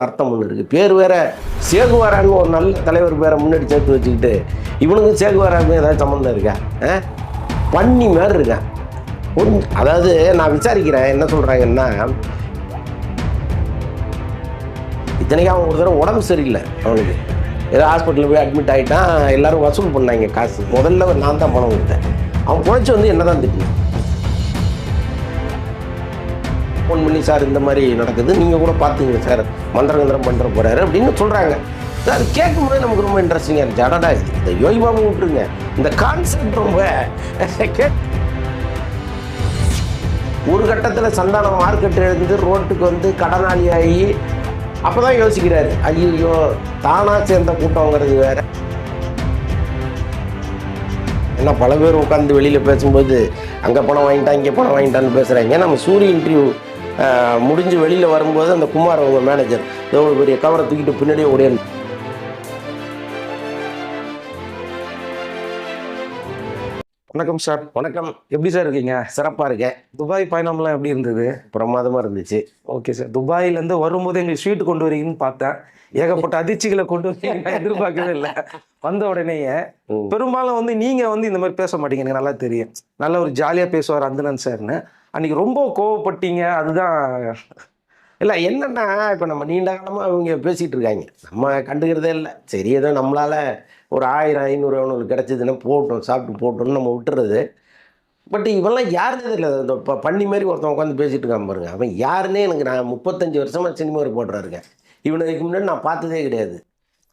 அர்த்தம் ஒன்று இருக்குது பேர் வேற சேகுவாரான்னு ஒரு நல்ல தலைவர் பேரை முன்னாடி சேர்த்து வச்சுக்கிட்டு இவனுக்கும் சேகுவாராக்கும் ஏதாவது சம்மந்தம் இருக்கா? ஆ? பண்ணி மாதிரி இருக்கான் ஒன் அதாவது நான் விசாரிக்கிறேன் என்ன சொல்கிறாங்கன்னா இத்தனைக்கும் அவன் ஒரு தடவை உடம்பு சரியில்லை அவனுக்கு. ஏதோ ஹாஸ்பிட்டலில் போய் அட்மிட் ஆகிட்டான் எல்லோரும் வசூல் பண்ணாங்க காசு. முதல்ல நான் தான் பணம் கொடுத்தேன். அவன் குழைச்சி வந்து என்ன தான் திட்டினான் ஃபோன் பண்ணி சார் இந்த மாதிரி நடக்குது. நீங்கள் கூட பார்த்தீங்க சார். மந்திரகந்திரம் பண்ணுற போகிறாரு அப்படின்னு சொல்கிறாங்க அது கேட்கும்போது நமக்கு ரொம்ப இன்ட்ரெஸ்டிங்காக இருந்துச்சு. அடடா இந்த யோகி பாபு விட்டுருங்க. இந்த கான்செப்ட் ரொம்ப கேட் ஒரு கட்டத்தில் சந்தானம் மார்க்கெட் எழுந்து ரோட்டுக்கு வந்து கடனாளி ஆகி அப்போ தான் யோசிக்கிறாரு. ஐயோ தானாக சேர்ந்த கூட்டங்கிறது வேற. ஏன்னா பல பேர் உட்காந்து வெளியில் பேசும்போது அங்கே பணம் வாங்கிட்டான் இங்கே பணம் வாங்கிட்டான்னு பேசுகிறாங்க நம்ம சூரிய இன்டர்வியூ முடிஞ்சு வெளியில் வரும்போது அந்த குமார் அவங்க மேனேஜர் எவ்வளோ பெரிய கவரை தூக்கிட்டு பின்னாடியே ஓடிய வணக்கம் சார். வணக்கம். எப்படி சார் இருக்கீங்க? சிறப்பாக இருக்கேன். துபாய் பயணம்லாம் எப்படி இருந்தது? பிரமாதமாக இருந்துச்சு. Okay sir. துபாயிலேருந்து வரும்போது எங்களுக்கு ஸ்வீட் கொண்டு வரீங்கன்னு பார்த்தேன். ஏகப்பட்ட அதிர்ச்சிகளை கொண்டு வரீங்க எதிர்பார்க்கவே இல்லை. வந்த உடனேயே. பெரும்பாலும் வந்து நீங்கள் வந்து இந்த மாதிரி பேச மாட்டீங்க. எனக்கு நல்லா தெரியும். நல்ல ஒரு ஜாலியாக பேசுவார் அந்தனன் சார்னு. அன்னைக்கு ரொம்ப கோவப்பட்டீங்க அதுதான். இல்லை என்னன்னா இப்போ நம்ம நீண்ட காலமாக அவங்க பேசிகிட்டு இருக்காங்க. நம்ம கண்டுக்கிறதே இல்லை. சரி ஏதோ நம்மளால் ஒரு ஆயிரம் ஐநூறு அவனுக்கு கிடச்சிதுன்னா போட்டோம் சாப்பிட்டு போட்டோம்னு நம்ம விட்டுறது. பட் இவெல்லாம் யாருன்னே தெரியல. இந்த இப்போ பண்ணி மாதிரி ஒருத்தன் உட்காந்து பேசிகிட்டு இருக்கான் பாருங்க. அவன் யாருன்னே எனக்கு நான் முப்பத்தஞ்சு வருஷமாக சினிமா ரிப்போர்ட்டராக இருக்கேன். இவனுக்கு முன்னாடி நான் பார்த்ததே கிடையாது.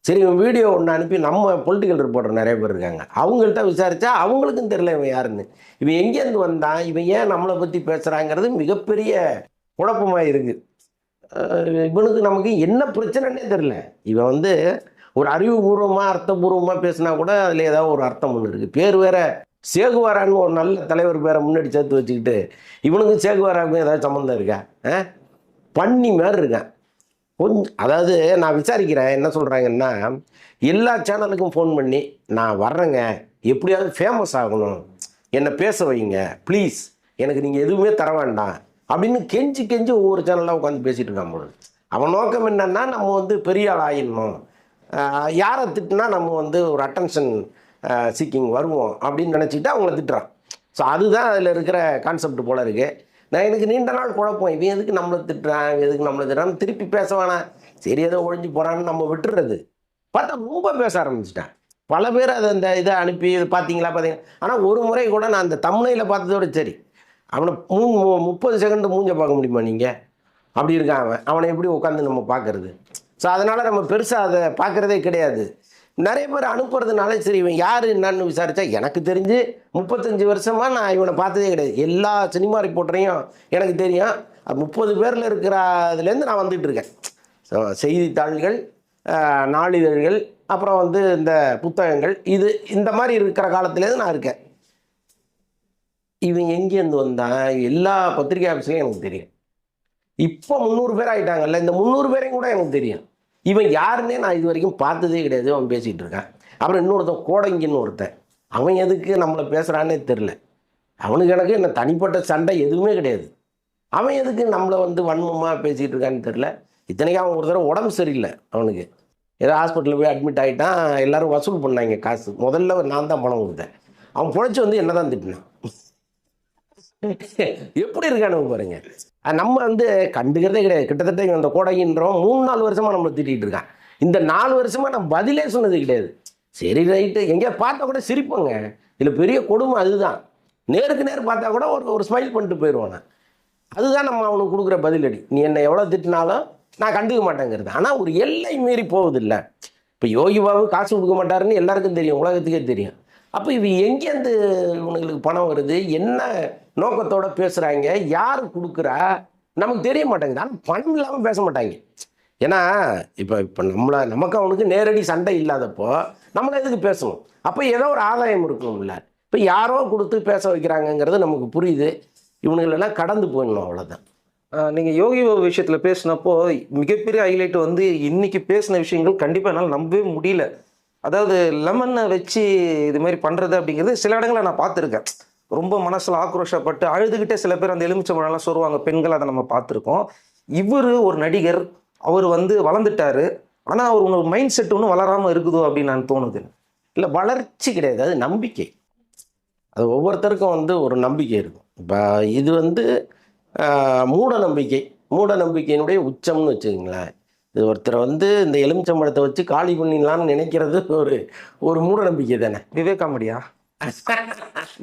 சரி இவன் வீடியோ ஒன்று அனுப்பி நம்ம பொலிட்டிக்கல் ரிப்போர்ட்டர் நிறைய பேர் இருக்காங்க. அவங்கள்ட்ட விசாரித்தா அவங்களுக்கும் தெரியல இவன் யாருன்னு. இவன் எங்கேருந்து வந்தான்? இவன் ஏன் நம்மளை பற்றி பேசுகிறாங்கிறது மிகப்பெரிய குழப்பமாக இருக்குது இவனுக்கு நமக்கு என்ன பிரச்சனைன்னே தெரில இவன் வந்து ஒரு அறிவுபூர்வமாக அர்த்தபூர்வமாக பேசினா கூட அதில் ஏதாவது ஒரு அர்த்தம் ஒன்று இருக்குது பேர் வேற சேகுவாரான்னு ஒரு நல்ல தலைவர் பேரை முன்னாடி சேர்த்து வச்சுக்கிட்டு இவனுக்கும் சேகுவாராவுக்கும் ஏதாவது சம்மந்தம் இருக்கா? ஆ? பன்னி மாதிரி இருக்கான். கொஞ்சம் அதாவது நான் விசாரிக்கிறேன் என்ன சொல்கிறாங்கன்னா எல்லா சேனலுக்கும் ஃபோன் பண்ணி நான் வர்றேங்க. எப்படியாவது ஃபேமஸ் ஆகணும். என்னை பேச வைங்க. ப்ளீஸ் எனக்கு நீங்கள் எதுவுமே தர வேண்டாம். அப்படின்னு கெஞ்சி கெஞ்சி ஒவ்வொரு சேனலாக உட்காந்து பேசிகிட்டு இருக்கான் போல அவன் நோக்கம் என்னென்னா நம்ம வந்து பெரிய ஆள் ஆயிடணும். யாரை திட்டுனா நம்ம வந்து ஒரு அட்டென்ஷன் சீக்கிங் வருவோம் அப்படின்னு நினச்சிக்கிட்டு அவங்கள திட்டுறான். ஸோ அதுதான் அதில் இருக்கிற கான்செப்ட் போல இருக்குது நான் எனக்கு நீண்ட நாள் குழப்பம் இவன் எதுக்கு நம்மளை திட்டுறான்? இவன் எதுக்கு நம்மளை திட்டுறான்? திருப்பி பேச வேணாம். சரி ஏதோ ஒழிஞ்சு போகிறான்னு நம்ம விட்டுறது. பார்த்தா ரொம்ப பேச ஆரம்பிச்சிட்டேன். பல பேர் அதை அந்த இதை அனுப்பி இது பார்த்தீங்களா பார்த்தீங்க ஆனால் ஒரு முறை கூட நான் அந்த தமிழையில் பார்த்ததோட சரி. அவனை மூ மு- முப்பது செகண்ட் மூஞ்ச பார்க்க முடியுமா நீங்கள் அப்படி இருக்கான் அவன். அவனை எப்படி உட்காந்து நம்ம பார்க்கறது? ஸோ அதனால் நம்ம பெருசாக அதை பார்க்குறதே கிடையாது. நிறைய பேர் அனுப்புறதுனால சரி இவன் யார் என்னன்னு விசாரித்தா எனக்கு தெரிஞ்சு முப்பத்தஞ்சு வருஷமாக நான் இவனை பார்த்ததே கிடையாது. எல்லா சினிமா ரிப்போர்ட்டரையும் எனக்கு தெரியும். முப்பது பேரில் இருக்கிற அதுலேருந்து நான் வந்துட்டுருக்கேன் ஸோ செய்தித்தாள்கள் நாளிதழ்கள் அப்புறம் வந்து இந்த புத்தகங்கள் இது இந்த மாதிரி இருக்கிற காலத்துலேருந்து நான் இருக்கேன். இவன் எங்கேருந்து வந்தான்? எல்லா பத்திரிகை ஆஃபீஸ்லையும் எனக்கு தெரியும். இப்போ முந்நூறு பேர் ஆகிட்டாங்கல்ல இந்த முந்நூறு பேரையும் கூட எனக்கு தெரியும். இவன் யாருன்னே நான் இது வரைக்கும் பார்த்ததே கிடையாது அவன் பேசிகிட்டு இருக்கான். அப்புறம் இன்னொருத்தன் கோடங்கின்னு ஒருத்தன். அவன் எதுக்கு நம்மளை பேசுகிறான்னே தெரில அவனுக்கு எனக்கு என்ன தனிப்பட்ட சண்டை எதுவுமே கிடையாது. அவன் எதுக்கு நம்மளை வந்து வன்மமாக பேசிகிட்டு இருக்கான்னு தெரில இத்தனைக்கும் அவன் ஒரு தடவை உடம்பு சரியில்லை அவனுக்கு. ஏதோ ஹாஸ்பிட்டலில் போய் அட்மிட் ஆகிட்டான் எல்லோரும் வசூல் பண்ணாங்க காசு. முதல்ல நான் தான் பணம் கொடுத்தேன். அவன் பிழைச்சி வந்து என்ன தான் திட்டினான். எப்படி இருக்கானுங்க பாருங்க. நம்ம வந்து கண்டுக்கிறதே கிடையாது. கிட்டத்தட்ட இவன் இந்த கோடகின்றோம் மூணு நாலு வருஷமா நம்மளை திட்டிகிட்டு இருக்கான். இந்த நாலு வருஷமா நான் பதிலே சொன்னது கிடையாது. சரி ரைட்டு. எங்கேயா பார்த்தா கூட சிரிப்போங்க. இதில் பெரிய கொடுமை அதுதான். நேருக்கு நேர் பார்த்தா கூட ஒரு ஒரு ஸ்மைல் பண்ணிட்டு போயிடுவான் அதுதான் நம்ம அவனுக்கு கொடுக்குற பதிலடி. நீ என்னை எவ்வளோ திட்டினாலும் நான் கண்டுக்க மாட்டேங்கிறது. ஆனால் ஒரு எல்லை மீறி போவதில்லை. இப்போ யோகி பாபு காசு கொடுக்க மாட்டாருன்னு எல்லாருக்கும் தெரியும். உலகத்துக்கே தெரியும். அப்போ இவ எங்கேருந்து இவனுங்களுக்கு பணம் வருது? என்ன நோக்கத்தோட பேசுகிறாங்க யார் கொடுக்குறா? நமக்கு தெரிய மாட்டேங்குது. ஆனால் பணம் இல்லாமல் பேச மாட்டாங்க. ஏன்னா இப்போ இப்போ நம்மளை நமக்கு அவனுக்கு நேரடி சண்டை இல்லாதப்போ நம்மளை எதுக்கு பேசணும்? அப்போ ஏதோ ஒரு ஆதாயம் இருக்கணும்ல இப்போ யாரோ கொடுத்து பேச வைக்கிறாங்கங்கிறது நமக்கு புரியுது. இவனுங்களெல்லாம் கடந்து போயிடணும் அவ்வளோதான் நீங்கள் யோகி பாபு விஷயத்தில் பேசினப்போ மிகப்பெரிய ஹைலைட் வந்து இன்னைக்கு பேசின விஷயங்கள் கண்டிப்பாக என்னால் நம்பவே முடியல. அதாவது லெமனை வச்சு இது மாதிரி பண்ணுறது அப்படிங்கிறது சில இடங்களில் நான் பார்த்துருக்கேன். ரொம்ப மனசில் ஆக்ரோஷப்பட்டு அழுதுகிட்டே சில பேர் அந்த எலுமிச்சம்பழம்லாம் சொல்லுவாங்க பெண்கள் அதை நம்ம பார்த்துருக்கோம். இவர் ஒரு நடிகர். அவர் வந்து வளர்ந்துட்டாரு. ஆனால் அவர் ஒரு மைண்ட் செட் ஒன்றும் வளராமல் இருக்குதோ அப்படின்னு நான் தோணுது. இல்லை வளர்ச்சி கிடையாது. அது நம்பிக்கை. அது ஒவ்வொருத்தருக்கும் வந்து ஒரு நம்பிக்கை இருக்கும். இப்போ இது வந்து மூட நம்பிக்கை. மூட நம்பிக்கையினுடைய உச்சம்னு வச்சுக்கோங்களேன். இது ஒருத்தரை வந்து இந்த எலுமிச்சம்பழத்தை வச்சு காலி பண்ணிடலாம்னு நினைக்கிறது ஒரு ஒரு மூட நம்பிக்கை தானே விவேகாமடியா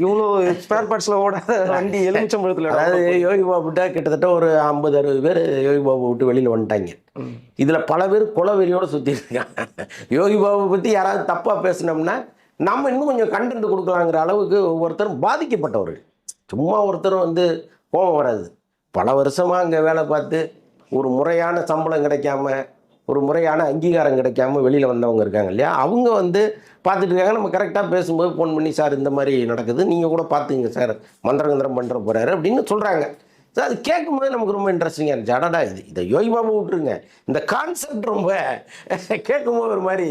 இவ்வளோ ஸ்பேர் பார்ட்ஸ்ல ஓடாத வண்டி எலுமிச்சம்பழத்துல அதாவது யோகி பாபுட்ட கிட்டத்தட்ட ஒரு ஐம்பது அறுபது பேர் யோகி பாபு விட்டு வெளியில் வந்துட்டாங்க. இதில் பல பேர் குலவெறியோட சுற்றி இருக்காங்க. யோகி பாபு பற்றி யாராவது தப்பாக பேசினோம்னா நம்ம இன்னும் கொஞ்சம் கண்டென்ட் கொடுக்கலாங்கிற அளவுக்கு ஒவ்வொருத்தரும் பாதிக்கப்பட்டவர்கள். சும்மா ஒருத்தரும் வந்து கோபம் வராது. பல வருஷமாக அங்கே வேலை பார்த்து ஒரு முறையான சம்பளம் கிடைக்காம ஒரு முறையான அங்கீகாரம் கிடைக்காம வெளியில் வந்தவங்க இருக்காங்க இல்லையா? அவங்க வந்து பார்த்துட்டு இருக்காங்க. நம்ம கரெக்டாக பேசும்போது ஃபோன் பண்ணி சார் இந்த மாதிரி நடக்குது. நீங்கள் கூட பார்த்துங்க சார். மந்திரகந்திரம் பண்ணுற போகிறாரு அப்படின்னு சொல்கிறாங்க சார் அது கேட்கும்போது நமக்கு ரொம்ப இன்ட்ரெஸ்டிங்காக இருந்துச்சு. அடடா இது இதை யோகி பாபு விட்டுருங்க. இந்த கான்செப்ட் ரொம்ப கேட்கும்போது ஒரு மாதிரி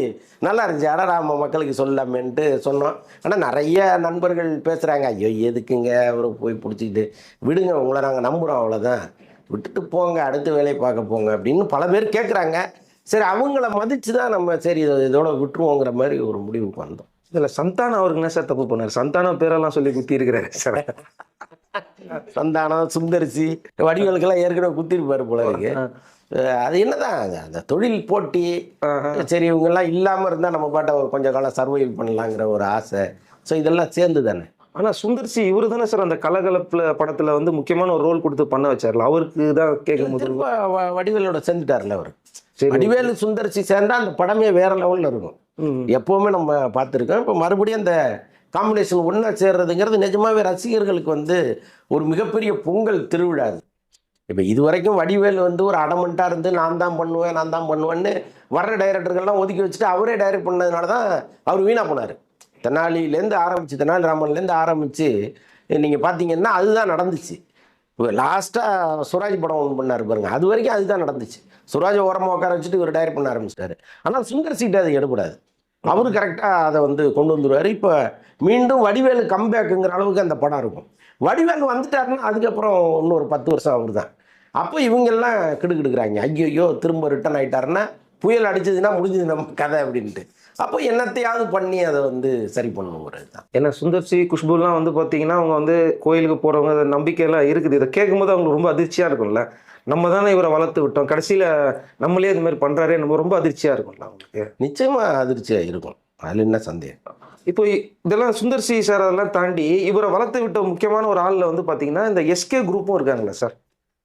நல்லா இருந்துச்சு. அடடா நம்ம மக்களுக்கு சொல்லலாமேன்ட்டு சொன்னோம். ஆனால் நிறைய நண்பர்கள் பேசுகிறாங்க ஐயோ எதுக்குங்க? அவரை போய் பிடிச்சிக்கிட்டு விடுங்க உங்களை நாங்கள் நம்புகிறோம் அவ்வளோதான் விட்டுட்டு போங்க அடுத்த வேலையை பார்க்க போங்க அப்படின்னு பல பேர் கேட்குறாங்க சரி அவங்கள மதித்து தான் நம்ம சரி இதை இதோட விட்டுருவோங்கிற மாதிரி ஒரு முடிவுக்கு வந்தோம். இதுல சந்தானம் அவருக்கு என்ன சார் தப்பு பண்ணாரு? சந்தானம் பேரெல்லாம் சொல்லி குத்தி இருக்கிறாரு சார். சந்தானம் சுந்தரிசி வடிவலுக்கெல்லாம் ஏற்கனவே குத்திருப்பாரு போல இருக்கு. அது என்னதான் அந்த தொழில் போட்டி. சரி இவங்கெல்லாம் இல்லாமல் இருந்தால் நம்ம பாட்ட ஒரு கொஞ்ச காலம் சர்வைவ் பண்ணலாங்கிற ஒரு ஆசை. ஸோ இதெல்லாம் சேர்ந்து தானே ஆனா சுந்தர்சி இவரு தானே சார் அந்த கலகலப்புல படத்துல வந்து முக்கியமான ஒரு ரோல் கொடுத்து பண்ண வச்சார்ல? அவருக்கு தான் கேட்கும் போது வடிவேலோட சேர்ந்துட்டார்ல அவர். சரி. வடிவேலு சுந்தரிசி சேர்ந்தா அந்த படமே வேற லெவலில் இருக்கும். எப்போவுமே நம்ம பார்த்துருக்கோம். இப்போ மறுபடியும் அந்த காம்பினேஷன் ஒன்றா சேர்றதுங்கிறது நிஜமாவே ரசிகர்களுக்கு வந்து ஒரு மிகப்பெரிய பொங்கல் திருவிழா இப்போ இது வரைக்கும் வடிவேல் வந்து ஒரு அடமெண்ட்டாக இருந்து நான் தான் பண்ணுவேன் நான் தான் பண்ணுவேன்னு வர்ற டைரக்டர்கள்லாம் ஒதுக்கி வச்சுட்டு அவரே டைரக்ட் பண்ணதுனால தான் அவர் வீணாக போனார். தெனாலிலேருந்து ஆரம்பித்து தெனாலி ராமன்லேருந்து ஆரம்பித்து நீங்கள் பார்த்தீங்கன்னா அதுதான் நடந்துச்சு. லாஸ்ட்டாக சுராஜ் படம் ஒன்று பண்ணார் பாருங்கள் அது வரைக்கும் அதுதான் நடந்துச்சு. சுராஜை ஓரமாக உட்கார வச்சுட்டு இவர் டைரக்ட் பண்ண ஆரம்பிச்சிட்டாரு. ஆனால் சுந்தர் சீட்டை அது எடுக்கூடாது அவர் கரெக்டாக அதை வந்து கொண்டு வந்துடுவார் இப்போ மீண்டும் வடிவேலு கம்பேக்குங்கிற அளவுக்கு அந்த படம் இருக்கும். வடிவேலு வந்துட்டாருன்னா அதுக்கப்புறம் இன்னும் ஒரு பத்து வருஷம் அவர் தான் அப்போ இவங்கெல்லாம் கிடுக்கிடுக்குறாங்க ஐயோ திரும்ப ரிட்டர்ன் ஆகிட்டாருன்னா புயல் அடிச்சதுன்னா முடிஞ்சது நம்ம கதை அப்படின்ட்டு. அப்போ என்னத்தையாவது பண்ணி அதை வந்து சரி பண்ணுங்கிறது தான் ஏன்னா சுந்தர்சி குஷ்புலாம் வந்து பார்த்தீங்கன்னா அவங்க வந்து கோயிலுக்கு போகிறவங்க நம்பிக்கையெல்லாம் இருக்குது. இதை கேட்கும்போது அவங்களுக்கு ரொம்ப அதிர்ச்சியாக இருக்கும்ல. நம்ம தானே இவரை வளர்த்து விட்டோம். கடைசியில் நம்மளே இது மாதிரி பண்ணுறாரே நம்ம ரொம்ப அதிர்ச்சியாக இருக்கும்ல அவங்களுக்கு. நிச்சயமாக அதிர்ச்சியாக இருக்கும். அதில் என்ன சந்தேகம்? இப்போ இதெல்லாம் சுந்தர்சி சார் அதெல்லாம் தாண்டி இவரை வளர்த்து விட்ட முக்கியமான ஒரு ஆளில் வந்து பார்த்தீங்கன்னா இந்த எஸ்கே குரூப்பும் இருக்காங்களே சார்.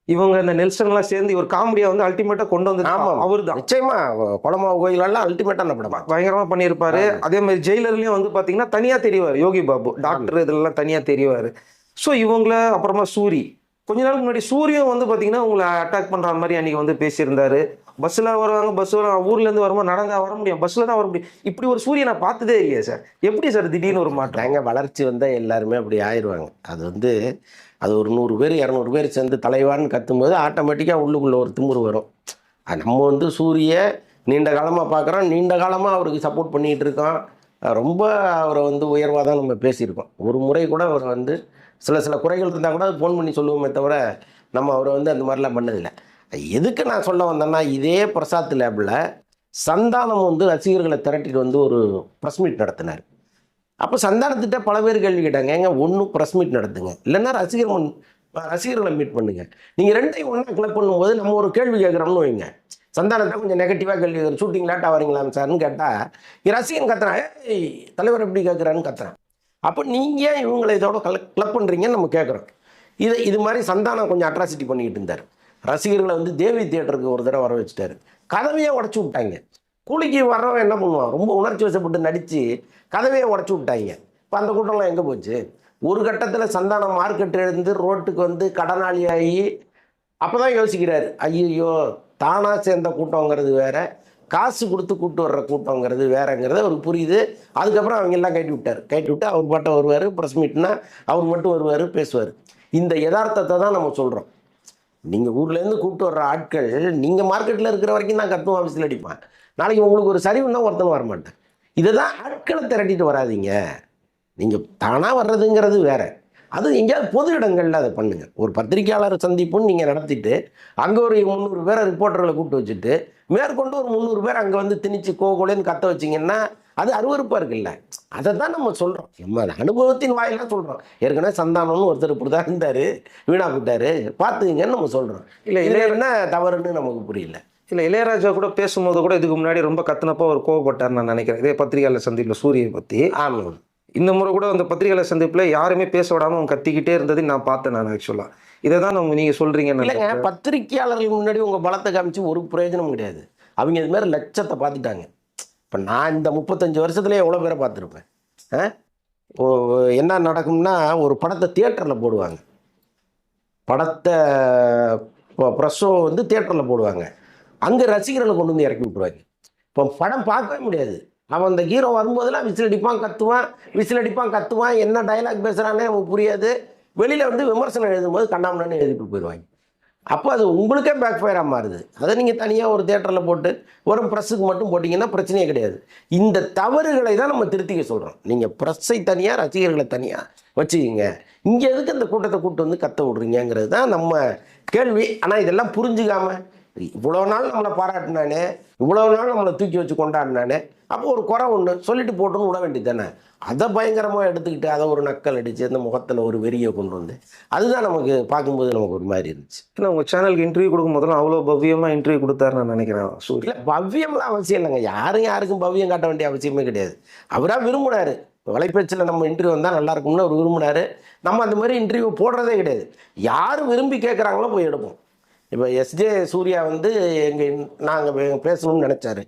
இவங்க இந்த நெல்சன்லாம் சேர்ந்து இவர் காமெடியை வந்து அல்டிமேட்டாக கொண்டு வந்து ஆமாம். அவர் தான் நிச்சயமா குளமா கோயிலெல்லாம் அல்டிமேட்டான படமா. பயங்கரமா பண்ணியிருப்பாரு. அதே மாதிரி ஜெயிலர்லயும் வந்து பாத்தீங்கன்னா தனியா தெரிவார். யோகி பாபு டாக்டர் இதெல்லாம் தனியா தெரிவாரு. ஸோ இவங்கள அப்புறமா சூரி. கொஞ்ச நாளுக்கு முன்னாடி சூரியன் வந்து பார்த்தீங்கன்னா உங்களை அட்டாக் பண்ணுற மாதிரி அன்றைக்கி வந்து பேசியிருந்தாரு. பஸ்ஸில் வருவாங்க பஸ் ஊர்லேருந்து வரும்போது நடந்தால் வர முடியும் பஸ்ஸில் தான் வர முடியும். இப்படி ஒரு சூரியனை நான் பார்த்ததே இல்லையா சார். எப்படி சார் திடீர்னு ஒரு மாற்றம்? வளர்ச்சி வந்தால் எல்லாருமே அப்படி ஆயிடுவாங்க அது வந்து அது ஒரு நூறு பேர் இரநூறு பேர் சேர்ந்து தலைவான்னு கத்தும்போது ஆட்டோமேட்டிக்காக உள்ளுக்குள்ளே ஒரு திமுரு வரும். அது நம்ம வந்து சூரிய நீண்ட காலமாக பார்க்குறோம் நீண்ட காலமாக அவருக்கு சப்போர்ட் பண்ணிகிட்டு இருக்கோம். ரொம்ப அவரை வந்து உயர்வாக தான் நம்ம பேசியிருக்கோம். ஒரு முறை கூட அவர் வந்து சில சில குறைகள் இருந்தால் கூட ஃபோன் பண்ணி சொல்லுவோமே தவிர நம்ம அவரை வந்து அந்த மாதிரிலாம் பண்ணதில்லை. எதுக்கு நான் சொல்ல வந்தேன்னா இதே பிரசாத் லேபில் சந்தானம் வந்து ரசிகர்களை திரட்டிட்டு வந்து ஒரு ப்ரெஸ் மீட் நடத்தினார். அப்போ சந்தானத்திட்ட பல பேர் கேள்வி கேட்டாங்க ஏங்க ஒன்றும் ப்ரெஸ் மீட் நடத்துங்க. இல்லைன்னா ரசிகர் முன் ரசிகர்களை மீட் பண்ணுங்க. நீங்கள் ரெண்டையும் ஒன்றா கிளப் பண்ணும்போது நம்ம ஒரு கேள்வி கேட்குறோம்னு வைங்க. சந்தானத்தை கொஞ்சம் நெகட்டிவாக கேள்வி கேட்குற ஷூட்டிங் லேட்டாக வரீங்களா சார்னு கேட்டால் ரசிகன் கத்துறான். ஏய் தலைவர் எப்படி கேட்குறான்னு கத்துறான். அப்போ நீங்கள் ஏன் இவங்களை இதோட கல கிளப் பண்ணுறீங்கன்னு நம்ம கேட்குறோம் இது இது மாதிரி சந்தானம் கொஞ்சம் அட்ராசிட்டி பண்ணிக்கிட்டு இருந்தார். ரசிகர்களை வந்து தேவி தியேட்டருக்கு ஒரு தடவை வர வச்சுட்டாரு. கதவையே உடச்சி விட்டாங்க. கூலிக்கு வர்றவன் என்ன பண்ணுவான்? ரொம்ப உணர்ச்சி வசப்பட்டு நடித்து கதவையே உடச்சி விட்டாங்க. இப்போ அந்த கூட்டம்லாம் எங்கே போச்சு? ஒரு கட்டத்தில் சந்தானம் மார்க்கெட் எழுந்து ரோட்டுக்கு வந்து கடனாளி ஆகி அப்போ தான் யோசிக்கிறார். ஐயோ தானாக சேர்ந்த கூட்டங்கிறது வேறு. காசு கொடுத்து கூட்டு வர்ற கூட்டங்கிறது வேறங்கிறது அவருக்கு புரியுது. அதுக்கப்புறம் அவங்க எல்லாம் கட்டி விட்டார். கட்டி விட்டு அவர் பாட்டை வருவார் ப்ரெஸ் மீட்னா அவர் மட்டும் வருவார் பேசுவார். இந்த யதார்த்தத்தை தான் நம்ம சொல்கிறோம் நீங்கள் ஊர்லேருந்து கூப்பிட்டு வர்ற ஆட்கள் நீங்கள் மார்க்கெட்டில் இருக்கிற வரைக்கும் தான் கத்துவம் ஆஃபீஸில் அடிப்பேன். நாளைக்கு உங்களுக்கு ஒரு சரிவுன்னா ஒருத்தன் வரமாட்டேன் இதை தான் ஆட்களை திரட்டிட்டு வராதீங்க. நீங்கள் தானாக வர்றதுங்கிறது வேறு. அது எங்கேயாவது பொது இடங்களில் அதை பண்ணுங்கள் ஒரு பத்திரிக்கையாளர் சந்திப்புன்னு நீங்கள் நடத்திட்டு அங்கே ஒரு முந்நூறு பேரை ரிப்போர்ட்டர்களை கூப்பிட்டு வச்சுட்டு மேற்கொண்டு ஒரு முந்நூறு பேர் அங்கே வந்து திணிச்சு கோகோலேன்னு கத்த வச்சிங்கன்னா அது அருவருப்பாக இருக்குல்ல. அதை தான் நம்ம சொல்கிறோம் நம்ம அனுபவத்தின் வாயிலாக சொல்கிறோம் ஏற்கனவே சந்தானம்னு ஒருத்தர் இப்படி தான் இருந்தார். வீணா போயிட்டாரு. பார்த்துக்கங்கன்னு நம்ம சொல்கிறோம் இல்ல, இல்லை என்ன தவறுன்னு நமக்கு புரியல. இல்லை இளையராஜா கூட பேசும்போது கூட இதுக்கு முன்னாடி ரொம்ப கத்துனப்போ அவர் கோவப்பட்டார் நான் நினைக்கிறேன். இதே பத்திரிகையாளர் சந்திப்பில் சூரியை பற்றி ஆமாம். இந்த முறை கூட அந்த பத்திரிகையாளர் சந்திப்பில் யாருமே பேச விடாம அவங்க கத்திக்கிட்டே இருந்ததை நான் பார்த்தேன் நான் ஆக்சுவலாக இதை தான் நம்ம நீங்கள் சொல்கிறீங்கன்னு இல்லைங்க பத்திரிக்கையாளர்கள் முன்னாடி உங்கள் பலத்தை காமிச்சு ஒரு பிரயோஜனம் கிடையாது. அவங்க இது மாதிரி லட்சத்தை பார்த்துட்டாங்க. இப்போ நான் இந்த முப்பத்தஞ்சு வருஷத்துலேயே எவ்வளோ பேரை பார்த்துருப்பேன்? ஆ? என்ன நடக்கும்னா ஒரு படத்தை தியேட்டரில் போடுவாங்க. படத்தை ப்ரெஸ்ஸோ வந்து தியேட்டரில் போடுவாங்க. அங்கே ரசிகர்களை கொண்டு வந்து இறக்கி விட்ருவாங்க இப்போ படம் பார்க்கவே முடியாது. அவன் அந்த ஹீரோ வரும்போதெல்லாம் விசில் அடிப்பான் கத்துவான் விசில் அடிப்பான் கத்துவான் என்ன டயலாக் பேசுகிறானே அவனுக்கு புரியாது. வெளியில் வந்து விமர்சனம் எழுதும்போது கண்ணாமண்ணு எழுதிட்டு போயிடுவாங்க அப்போ அது உங்களுக்கே பேக் ஃபயராக மாறுது. அதை நீங்கள் தனியாக ஒரு தேட்டரில் போட்டு ஒரு ப்ரெஸ்ஸுக்கு மட்டும் போட்டிங்கன்னா பிரச்சனையே கிடையாது. இந்த தவறுகளை தான் நம்ம திருத்திக்க சொல்கிறோம் நீங்கள் ப்ரெஸ்ஸை தனியாக ரசிகர்களை தனியாக வச்சுக்கிங்க. இங்கே எதுக்கு அந்த கூட்டத்தை கூட்டு வந்து கத்த விட்றீங்கிறது தான் நம்ம கேள்வி. ஆனால் இதெல்லாம் புரிஞ்சுக்காமல் இவ்வளோ நாள் நம்மளை பாராட்டினானே இவ்வளோ நாள் நம்மளை தூக்கி வச்சு கொண்டாடினானே அப்போ ஒரு குறை ஒன்று சொல்லிட்டு போட்டுன்னு விட வேண்டியது தானே அதை பயங்கரமாக எடுத்துக்கிட்டு அதை ஒரு நக்கல் அடித்து அந்த முகத்தில் ஒரு வெறியை கொண்டு வந்து அதுதான் நமக்கு பார்க்கும்போது நமக்கு ஒரு மாதிரி இருந்துச்சு. இல்லை உங்கள் சேனலுக்கு இன்டர்வியூ கொடுக்கும் போதெல்லாம் அவ்வளோ பவ்யமாக இன்டர்வியூ கொடுத்தாரு நான் நினைக்கிறேன் சூரிய. இல்லை பவ்யம்லாம் அவசியம் இல்லைங்க. யாரும் யாருக்கும் பவ்யம் காட்ட வேண்டிய அவசியமே கிடையாது. அவராக விரும்பினாரு. வலைப்பேச்சில் நம்ம இன்டர்வியூ வந்தால் நல்லா இருக்கும்னு அவர் விரும்பினாரு. நம்ம அந்த மாதிரி இன்டர்வியூ போடுறதே கிடையாது. யார் விரும்பி கேட்குறாங்களோ போய் எடுப்போம். இப்போ எஸ்ஜே சூர்யா வந்து எங்கள் நாங்கள் பேசணும்னு நினச்சாரு.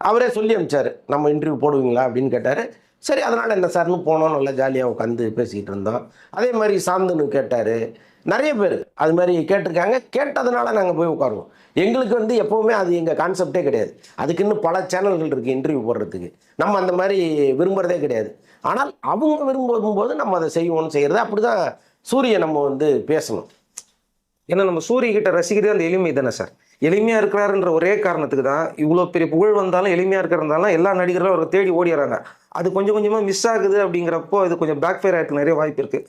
அவரே சொல்லி அனுப்பிச்சாரு நம்ம இன்டர்வியூ போடுவீங்களா? அப்படின்னு கேட்டார். சரி அதனால் என்ன சார்னு போனோம் நல்லா ஜாலியாக உட்காந்து பேசிக்கிட்டு இருந்தோம். அதே மாதிரி சாந்தனு கேட்டார். நிறைய பேர் அது மாதிரி கேட்டிருக்காங்க. கேட்டதுனால நாங்கள் போய் உட்காருவோம். எங்களுக்கு வந்து எப்போவுமே அது எங்கள் கான்செப்டே கிடையாது. அதுக்குன்னு பல சேனல்கள் இருக்குது இன்டர்வியூ போடுறதுக்கு. நம்ம அந்த மாதிரி விரும்புகிறதே கிடையாது. ஆனால் அவங்க விரும்பும் போது நம்ம அதை செய்வோம்னு செய்கிறது அப்படி தான் சூரிய நம்ம வந்து பேசணும். ஏன்னா நம்ம சூரிய கிட்ட ரசிக்கிறதே அந்த எளிமை தானே சார்? எளிமையாக இருக்கிறாருன்ற ஒரே காரணத்துக்கு தான் இவ்வளோ பெரிய புகழ் வந்தாலும் எளிமையாக இருக்கிறதாலும் எல்லா நடிகர்களும் அவரை தேடி ஓடிடுறாங்க அது கொஞ்சம் கொஞ்சமாக மிஸ் ஆகுது அப்படிங்கிறப்போ இது கொஞ்சம் பேக் ஃபயர் ஆகிறதுக்கு நிறைய வாய்ப்பு இருக்குது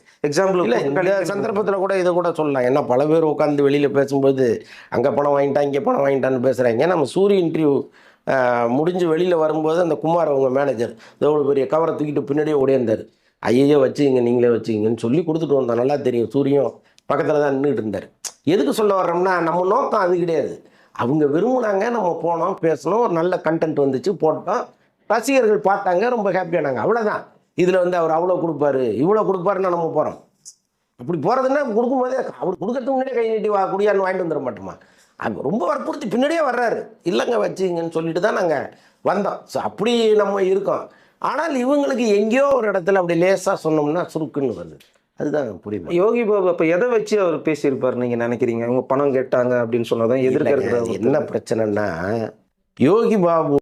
இல்லை இந்த எக்ஸாம்பிள் சந்தர்ப்பத்தில் கூட இதை கூட சொல்லலாம். ஏன்னா பல பேர் உட்காந்து வெளியில் பேசும்போது அங்கே பணம் வாங்கிட்டான் இங்கே பணம் வாங்கிட்டான்னு பேசுகிறாங்க நம்ம சூரிய இன்டர்வியூ முடிஞ்சு வெளியில் வரும்போது அந்த குமார் அவங்க மேனேஜர் இதோ ஒரு பெரிய கவரை தூக்கிட்டு பின்னாடியே ஓடியாந்தார். ஐயோ வச்சுங்க நீங்களே வச்சுங்கன்னு சொல்லி கொடுத்துட்டு வந்தோம் நல்லா தெரியும். சூரியம் பக்கத்தில் தான் நின்றுட்டு இருந்தார். எதுக்கு சொல்ல வர்றோம்னா நம்ம நோக்கம் அது கிடையாது. அவங்க விரும்பினாங்க நம்ம போனோம் பேசணும் ஒரு நல்ல கண்டென்ட் வந்துச்சு போட்டோம். ரசிகர்கள் பார்த்தாங்க ரொம்ப ஹாப்பியானாங்க அவ்வளோதான் இதில் வந்து அவர் அவ்வளோ கொடுப்பாரு இவ்வளோ கொடுப்பாருன்னு நம்ம போகிறோம் அப்படி போகிறதுன்னா கொடுக்கும்போதே அவர் கொடுக்கறதுக்கு முன்னாடியே கை நீட்டி வா குடியான்னு வாங்கிட்டு வந்துட மாட்டோமா? அவர் ரொம்ப வற்புறுத்தி பின்னாடியே வர்றாரு. இல்லைங்க வச்சுங்கன்னு சொல்லிட்டு தான் நாங்கள் வந்தோம். ஸோ அப்படி நம்ம இருக்கோம். ஆனால் இவங்களுக்கு எங்கேயோ ஒரு இடத்துல அப்படி லேசாக சொன்னோம்னா சுருக்குன்னு வருது. அதுதான் புரியுது யோகி பாபு அப்போ எதை வச்சு அவர் பேசியிருப்பார் நீங்கள் நினைக்கிறீங்க? அவங்க பணம் கேட்டாங்க அப்படின்னு சொன்னதான் எதிர்க்க இல்லைங்க, இருக்கிறது என்ன பிரச்சனைன்னா யோகி பாபு